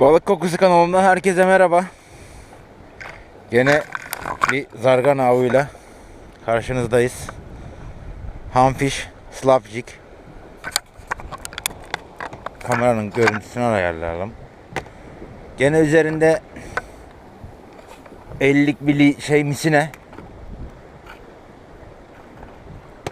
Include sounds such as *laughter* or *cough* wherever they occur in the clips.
Balık Kokusu kanalından herkese merhaba. Gene bir zargan avıyla karşınızdayız. Hamfish, slapjig. Kameranın görüntüsünü ayarlayalım. Gene üzerinde 50'lik bir şey misine.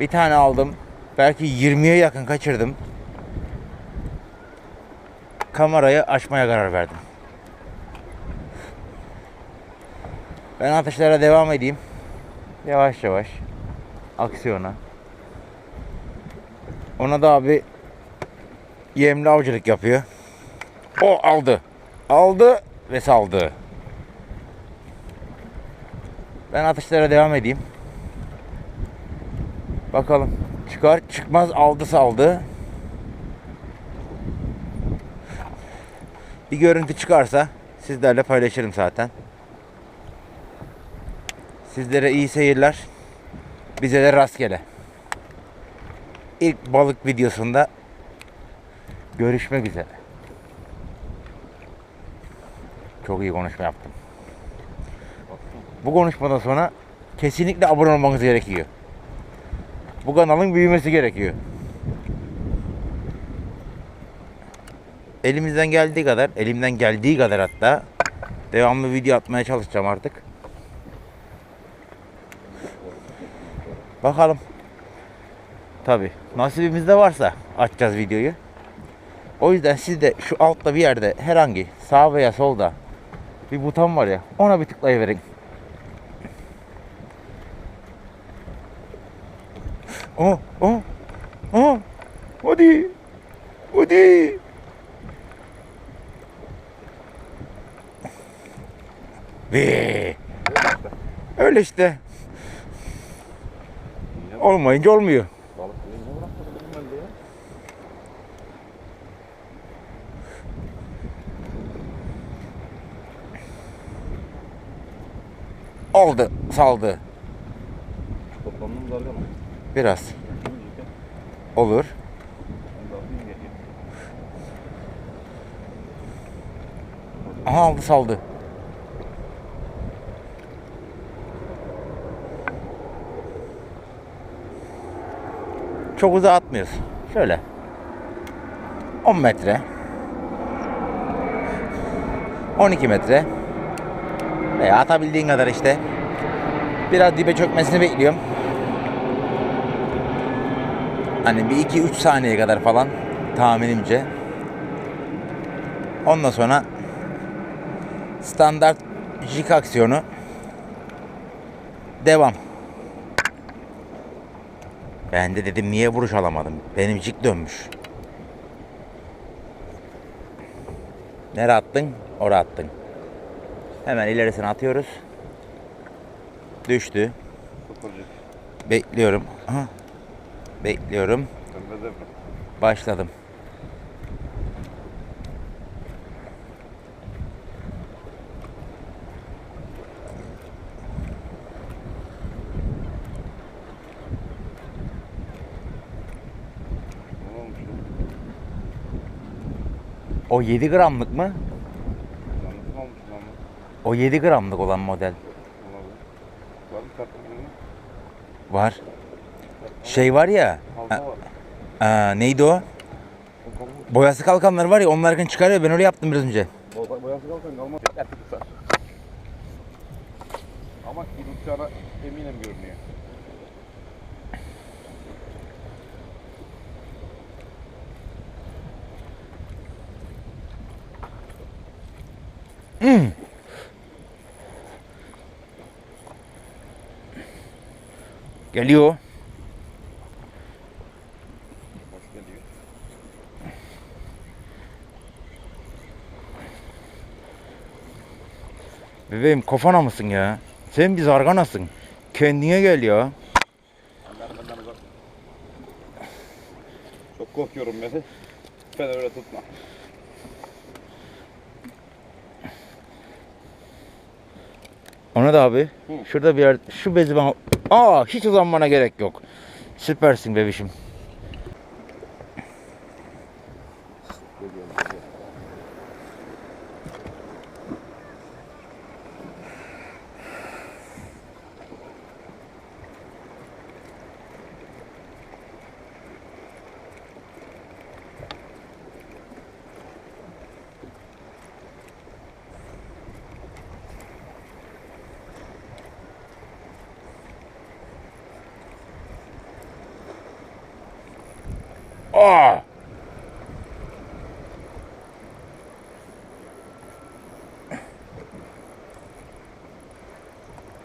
Bir tane aldım. Belki 20'ye yakın kaçırdım. Kamerayı açmaya karar verdim. Ben atışlara devam edeyim. Yavaş yavaş. Aksiyona. Ona da abi yemli avcılık yapıyor. O aldı. Aldı ve saldı. Ben atışlara devam edeyim. Bakalım. Çıkar çıkmaz aldı saldı. Bir görüntü çıkarsa sizlerle paylaşırım zaten. Sizlere iyi seyirler. Bize de rastgele. İlk balık videosunda görüşmek üzere. Çok iyi konuşma yaptım. Bu konuşmadan sonra kesinlikle abone olmanız gerekiyor. Bu kanalın büyümesi gerekiyor. Elimizden geldiği kadar, elimden geldiği kadar hatta devamlı video atmaya çalışacağım artık. Bakalım. Tabi nasibimizde varsa açacağız videoyu. O yüzden siz de şu altta bir yerde herhangi sağ veya solda bir buton var ya ona bir tıklayıverin. Oh oh oh hadi hadi Ve öyle işte olmayınca olmuyor. Aldı, saldı. Biraz olur. Aha aldı saldı. Çok uzağa atmıyoruz. Şöyle. 10 metre. 12 metre. Veya atabildiğin kadar işte. Biraz dibe çökmesini bekliyorum. Hani bir 2-3 saniye kadar falan tahminimce. Ondan sonra standart jig aksiyonu devam. Ben de dedim niye vuruş alamadım? Benim jig dönmüş. Nereye attın? Oraya attın. Hemen ilerisine atıyoruz. Düştü. Bekliyorum. Aha. Bekliyorum. Başladım. Ne olmuş ya? O 7 gramlık mı? Yanlış mı olmuş lan bu? O 7 gramlık olan model. Olabilir. Var mı. Şey var ya. Halka var. Aa, neydi o? Bakalım. Boyası kalkanlar var ya onlardan çıkarıyor. Ben öyle yaptım biraz önce. Bo- Boyası kalkan kalmaz. Erkek tutar. Ama eminim görünüyor. Geliyor. Hoş geliyor. Bebeğim kafana mısın ya? Sen bir zarganasın. Kendine gel ya. Çok korkuyorum Mete. Ben öyle tutma. Ona da abi. Hı. Şurada bir yer. Şu bezi bana. Aa hiç uzanmana gerek yok. Süpersin bebişim. Aa!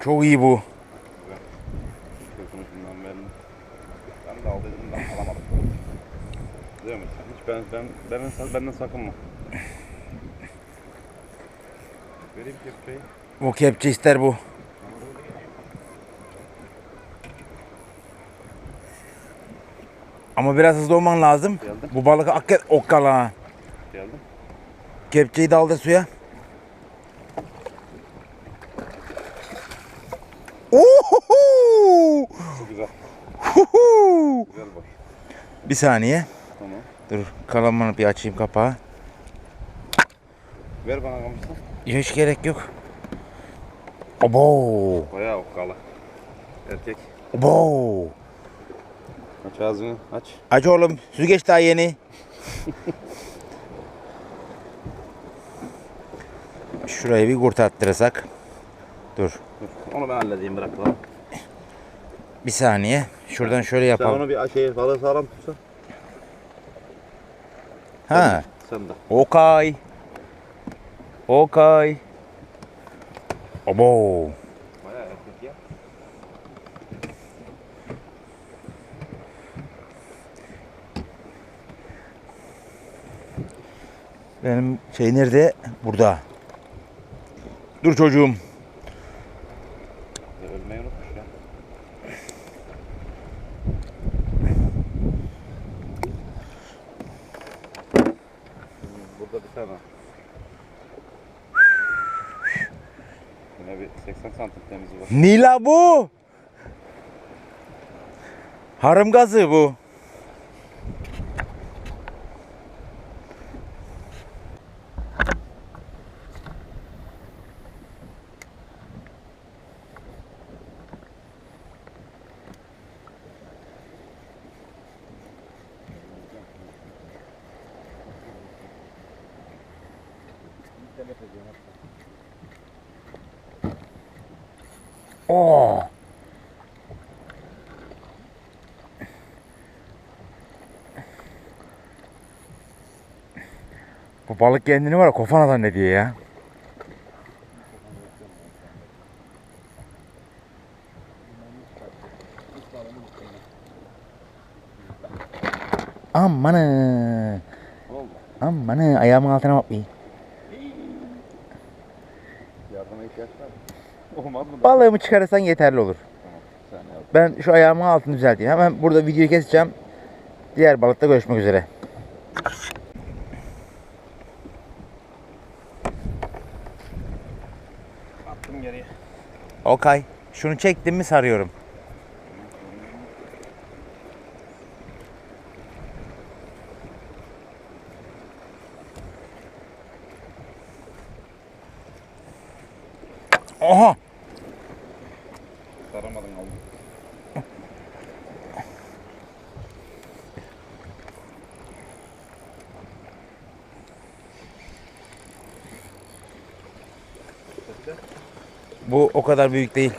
Çok iyi bu. Ben de aldıydım da alamadım. Biliyor musun? Hiç ben, ben, benden, benden sakınma. Vereyim kepçeyi. Bu kepçe ister bu. Ama biraz hızlı olman lazım. Geldim. Bu balık hakikaten okkala. Geldim. Kepçeyi daldır suya. Uhuhu! Çok güzel. Huhu! Güzel boş. Bir saniye. Tamam. Dur kalamanı bir açayım kapağı. Ver bana kamışı. Hiç gerek yok. Abo! Bayağı okkalı. Erkek. Abo! Aç ağzını aç. Aç oğlum. Süzgeç daha yeni. Şurayı bir kurtarttırırsak. Dur. Dur. Onu ben halledeyim bırak lan. Bir saniye. Şuradan şöyle Sen yapalım. onu bir şey balığı sağlam tutsa. Ha. Sen de. Okay. Okay. Abo. Bayağı erkek ya. Benim şey nerede? Burada. Dur çocuğum. Ölmeyi unutmuş ya. Burada bir tane. Yine bir 80 santim temizi var. Nila bu. Harım gazı bu. Oo. Bu balık kendini var ya kofana zannediyor ya. Amanı. Amanı ayağımın altına bak bir. Yardıma ihtiyaç var mı? *laughs* Olmaz mı? Balığımı çıkarırsan yeterli olur. Ben şu ayağımın altını düzelteyim. Hemen burada videoyu keseceğim. Diğer balıkta görüşmek üzere. Attım geriye. Okay. Şunu çektim mi sarıyorum. Oha! Saramadın aldım. Bu o kadar büyük değil.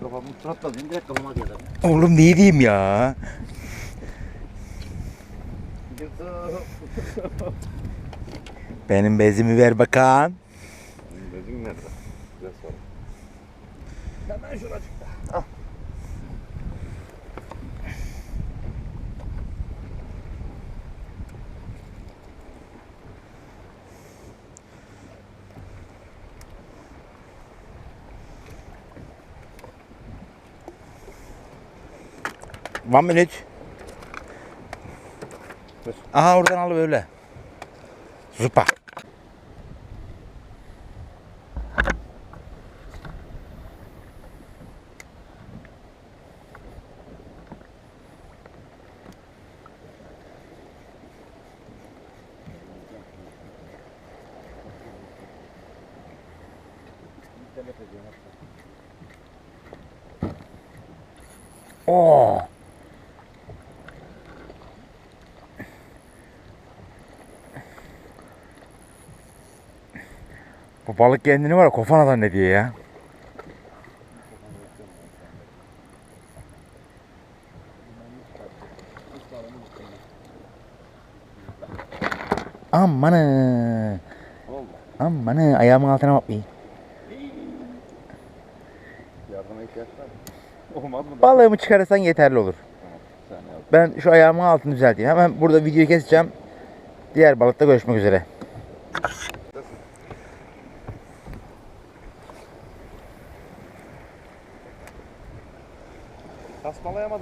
Kafamı suratladım direkt kafama geldi. Oğlum ne diyeyim ya? *laughs* Benim bezimi ver bakan. Bezin nerede? Biraz sonra. Hemen şuracıkta. One minute. Aha oradan al böyle. Süper. Bu balık kendini var ya kofana zannediyor ya. Amanı. Amanı ayağımın altına bak bir. Mı? Olmaz mı? Balığımı çıkarırsan yeterli olur. Ben şu ayağımın altını düzelteyim. Hemen burada videoyu keseceğim. Diğer balıkta görüşmek üzere.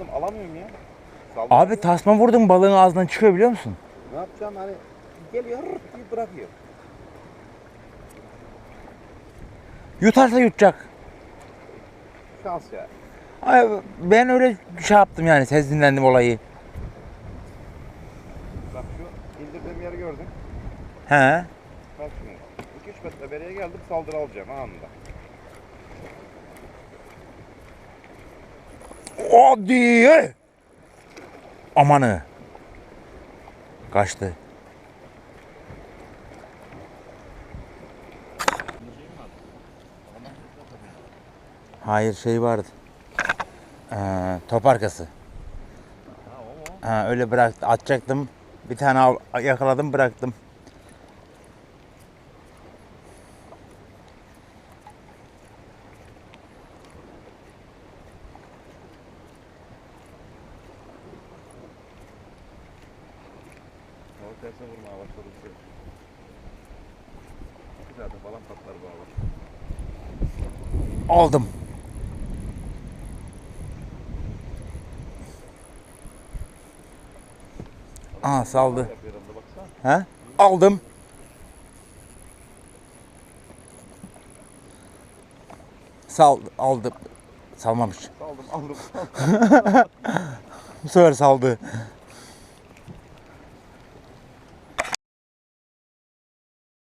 Tasmalayamadım. Alamıyorum ya. Abi tasma vurdum balığın ağzından çıkıyor biliyor musun? Ne yapacağım hani geliyor diye bırakıyor. Yutarsa yutacak. Şans ya. Ay, ben öyle şey yaptım yani sezinlendim olayı. Bak şu indirdiğim yeri gördün. He. Bak şimdi. 2-3 metre beriye geldim saldırı alacağım anında. Hadi. Amanı. Kaçtı. Hayır şey vardı. Ee, top arkası. Ha, öyle bıraktı. Atacaktım. Bir tane al- yakaladım bıraktım. Balık terse vurmaya başladı. bir şey. Zaten falan patlar bu hava. Aldım. Aa saldı. He? Aldım. Sal aldım. Salmamış. Saldım aldım. *laughs* Bu sefer saldı.